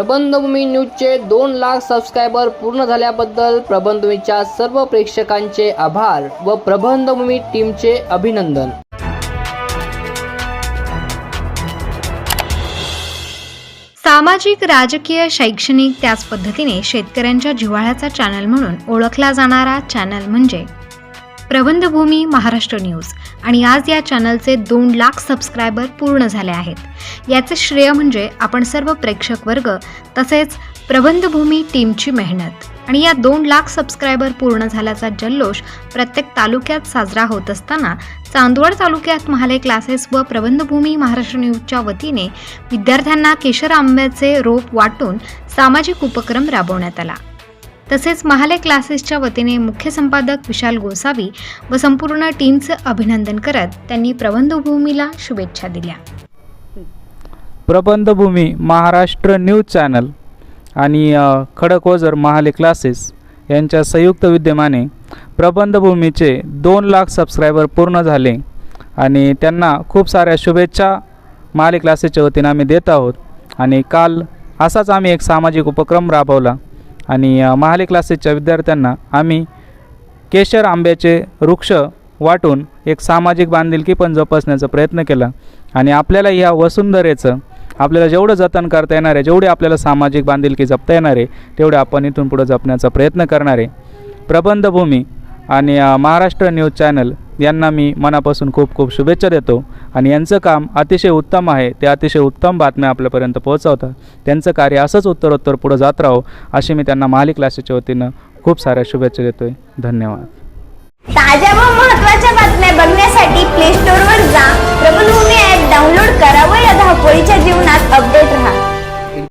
प्रबंधभूमी न्यूजचे दोन लाख सबस्क्रायबर पूर्ण झाल्याबद्दल प्रबंधभूमीच्या सर्व प्रेक्षकांचे आभार व प्रबंधभूमी टीमचे अभिनंदन. सामाजिक राजकीय शैक्षणिक त्याच पद्धतीने शेतकऱ्यांच्या जिव्हाळ्याचा चॅनल म्हणून ओळखला जाणारा चॅनल म्हणजे प्रबंधभूमी महाराष्ट्र न्यूज. आणि आज या चॅनलचे दोन लाख सबस्क्रायबर पूर्ण झाले आहेत. याचे श्रेय म्हणजे आपण सर्व प्रेक्षक वर्ग तसेच प्रबंधभूमी टीमची मेहनत. आणि या दोन लाख सबस्क्रायबर पूर्ण झाल्याचा जल्लोष प्रत्येक तालुक्यात साजरा होत असताना चांदवड तालुक्यात महाले क्लासेस व प्रबंधभूमी महाराष्ट्र न्यूजच्या वतीने विद्यार्थ्यांना केशर आंब्याचे रोप वाटून सामाजिक उपक्रम राबवण्यात आला. तसेच महाले क्लासेसच्या वतीने मुख्य संपादक विशाल गोसावी व संपूर्ण टीमचं अभिनंदन करत त्यांनी प्रबंधभूमीला शुभेच्छा दिल्या. प्रबंधभूमी महाराष्ट्र न्यूज चॅनल आणि अ, महाले क्लासेस यांच्या संयुक्त विद्यमाने प्रबंधभूमीचे दोन लाख सबस्क्रायबर पूर्ण झाले आणि त्यांना खूप साऱ्या शुभेच्छा महाले क्लासेसच्या वतीनं आम्ही देत आहोत. आणि काल असाच आम्ही एक सामाजिक उपक्रम राबवला. आणि महाले क्लासेसच्या विद्यार्थ्यांना आम्ही केशर आंब्याचे वृक्ष वाटून एक सामाजिक बांधिलकी पण जोपासण्याचा प्रयत्न केला. आणि आपल्याला ह्या वसुंधरेचं आपल्याला जेवढं जतन करता येणार आहे जेवढे आपल्याला सामाजिक बांधिलकी जपता येणार आहे तेवढे आपण इथून पुढं जपण्याचा प्रयत्न करणार आहे. प्रबंधभूमी आणि महाराष्ट्र न्यूज चॅनल यांना मी मनापासून खूप खूप शुभेच्छा देतो. आणि यांचं काम अतिशय उत्तम आहे. ते अतिशय उत्तम बातम्या आपल्यापर्यंत पोहोचवतात. त्यांचं कार्य असंच उत्तरोत्तर पुढं जात राहो अशी मी त्यांना मालिक क्लासेसच्या वतीनं खूप साऱ्या शुभेच्छा देतो आहे धन्यवाद. ताज्या व महत्त्वाच्या बातम्या बघण्यासाठी प्ले स्टोअर